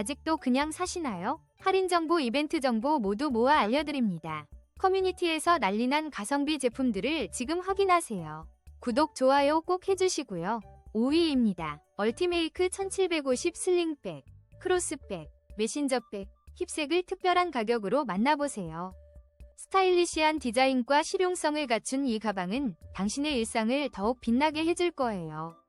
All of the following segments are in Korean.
아직도 그냥 사시나요? 할인 정보, 이벤트 정보 모두 모아 알려드립니다. 커뮤니티에서 난리난 가성비 제품들을 지금 확인하세요. 구독, 좋아요 꼭 해주시고요. 5위입니다. 얼티메이크 1750 슬링백, 크로스백, 메신저백, 힙색을 특별한 가격으로 만나보세요. 스타일리시한 디자인과 실용성을 갖춘 이 가방은 당신의 일상을 더욱 빛나게 해줄 거예요.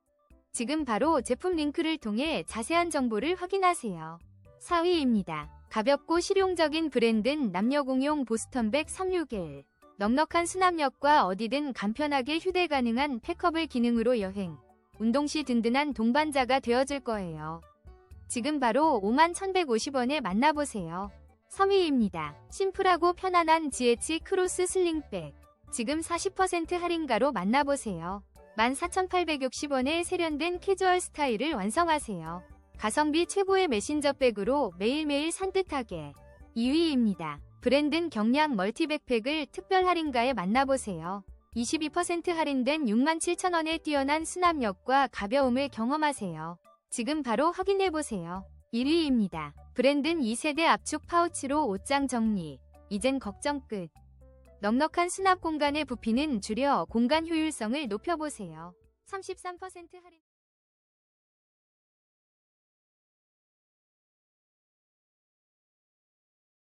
지금 바로 제품 링크를 통해 자세한 정보를 확인하세요. 4위입니다. 가볍고 실용적인 브랜드는 남녀공용 보스턴백 361. 넉넉한 수납력과 어디든 간편하게 휴대 가능한 팩커블 기능으로 여행, 운동 시 든든한 동반자가 되어줄 거예요. 지금 바로 51,150원에 만나보세요. 3위입니다. 심플하고 편안한 GH 크로스 슬링백. 지금 40% 할인가로 만나보세요. 14,860원에 세련된 캐주얼 스타일을 완성하세요. 가성비 최고의 메신저 백으로 매일매일 산뜻하게. 2위입니다. 브랜든 경량 멀티백팩을 특별 할인가에 만나보세요. 22% 할인된 67,000원의 뛰어난 수납력과 가벼움을 경험하세요. 지금 바로 확인해보세요. 1위입니다. 브랜든 2세대 압축 파우치로 옷장 정리. 이젠 걱정 끝. 넉넉한 수납 공간의 부피는 줄여 공간 효율성을 높여보세요. 33% 할인